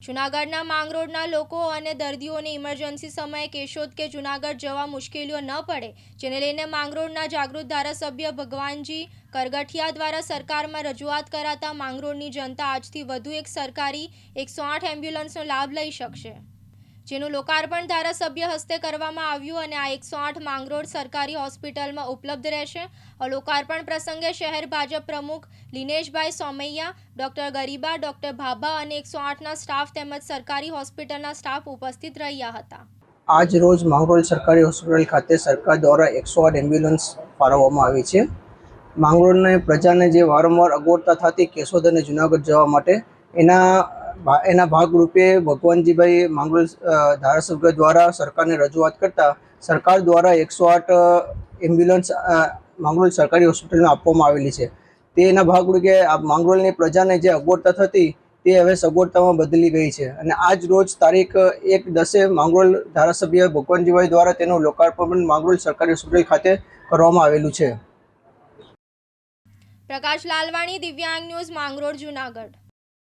જૂનાગઢના માંગરોળના લોકો અને દર્દીઓને ઇમરજન્સી સમયે કેશોદ કે જૂનાગઢ જવા મુશ્કેલીઓ ન પડે, જેને લઈને માંગરોળના જાગૃત ધારાસભ્ય ભગવાનજી કરગઠિયા દ્વારા સરકારમાં રજૂઆત કરાતા માંગરોળની જનતા આજથી વધુ એક સરકારી એકસો આઠ એમ્બ્યુલન્સનો લાભ લઈ શકશે. જેનું લોકાર્પણ ધારાસભ્ય હસ્તે કરવામાં આવ્યું અને આ એકસો આઠ માંગરોળ સરકારી હોસ્પિટલમાં ઉપલબ્ધ રહેશે. લોકાર્પણ પ્રસંગે શહેર ભાજપ પ્રમુખ લિનેશભાઈ સોમૈયા, ડોક્ટર ગરીબા, ડોક્ટર ભાભા અને એકસો આઠના સ્ટાફ તેમજ સરકારી હોસ્પિટલના સ્ટાફ ઉપસ્થિત રહ્યા હતા. આજ રોજ માંગરોળ સરકારી હોસ્પિટલ ખાતે સરકાર દ્વારા એકસો આઠ એમ્બ્યુલન્સ ફાળવવામાં આવી છે. માંગરોળને પ્રજાને જે વારંવાર અગવડતા થતી કેશોદ અને જુનાગઢ જવા માટે એના એના ભાગરૂપે ભગવાનજીભાઈ માંગરોલ ધારાસભ્ય દ્વારા સરકારને રજૂઆત કરતા સરકાર દ્વારા એકસો આઠ એમ્બ્યુલન્સ માંગરોલ સરકારી હોસ્પિટલમાં આપવામાં આવેલી છે. તે એના ભાગરૂપે આ માંગરોળની પ્રજાને જે અગવડતા થતી તે હવે સગવડતામાં બદલી ગઈ છે. અને આજ રોજ તારીખ એક દસે માંગરોળ ધારાસભ્ય ભગવાનજીભાઈ દ્વારા તેનું લોકાર્પણ માંગરોળ સરકારી હોસ્પિટલ ખાતે કરવામાં આવેલું છે. પ્રકાશ લાલવાણી, દિવ્યાંગ ન્યૂઝ, માંગરોળ, જૂનાગઢ.